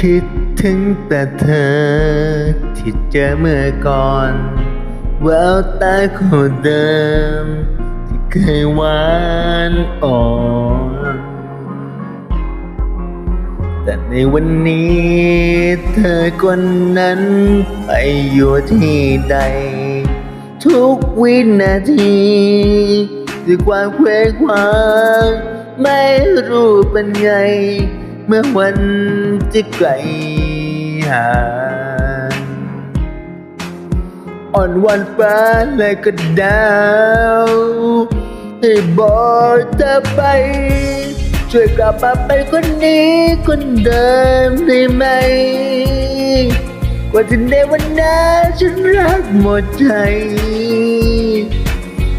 คิดถึงแต่เธอ ที่เจอเมื่อก่อนแววตาคนเดิม ที่เคยหวานอ่อน แต่ในวันนี้เธอคนนั้น ไปอยู่ที่ใด ทุกวินาทีด้วยความเคว้งคว้างไม่รู้เป็นไง เมื่อวันที่ไกลห่างอ่อนวันฟ้าและก็ดาวให้บอกเธอไป ช่วยกลับมาเป็นคนนี้คนเดิมได้ไหม กว่าจะในวันนั้นฉันรักหมดใจ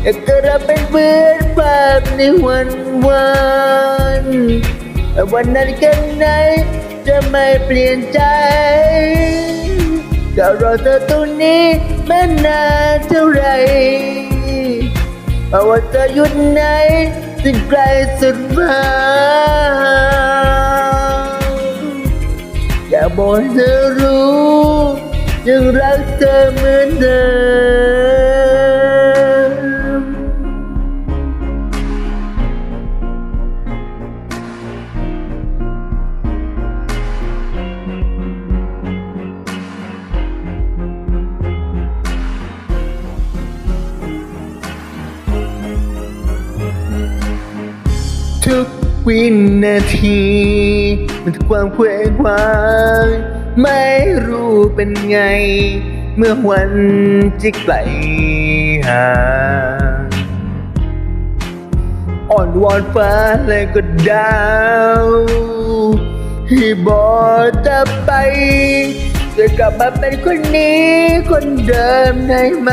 อยากจะรับเป็นเหมือนภาพในวันวาน วันนั้นแค่ไหนจะไม่เปลี่ยนใจก็รอเธอตรงนี้แม้นานเท่าไรเพราะว่าเธออยู่ไหนถึงไกลสุดฟ้าอยากบอกเธอรู้ยังรักเธอเหมือนเดิม วินาที มันความเคว้งคว้างไม่รู้เป็นไง เมื่อวันที่ไกลห่างอ่อนวอนฟ้าและก็ดาวให้บอกเธอไป จะกลับมาเป็นคนนี้ คนเดิมได้ไหม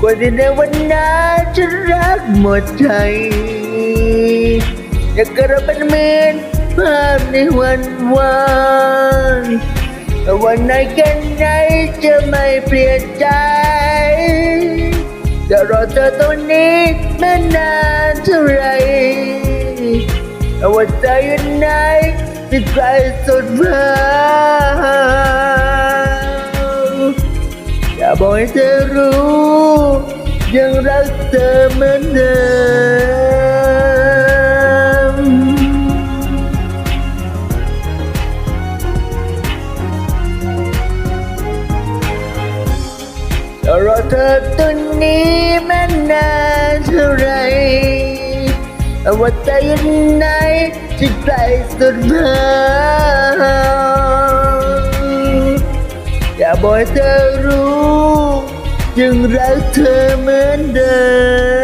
กว่าที่ในวันนั้นฉันรักหมดใจ อยากกระเป็นเหมือนภาพในวันวานแต่วันไหนแค่ไหนจะไม่เปลี่ยนใจจะรอเธอตัวนี้แม้นานเท่าไรแต่ว่าใจอยู่ไหนที่ไกลสุดฟ้าอยาบอกให้เธอรู้ ยังรักเธอเหมือนเดิม รอเธอตัวนี้แม่นานเท่าไรแต่ว่าใจยังไหนที่ใกลสุดฟ้าอยากบอกเธอรู้ยังรักเธอเหมือนเดิม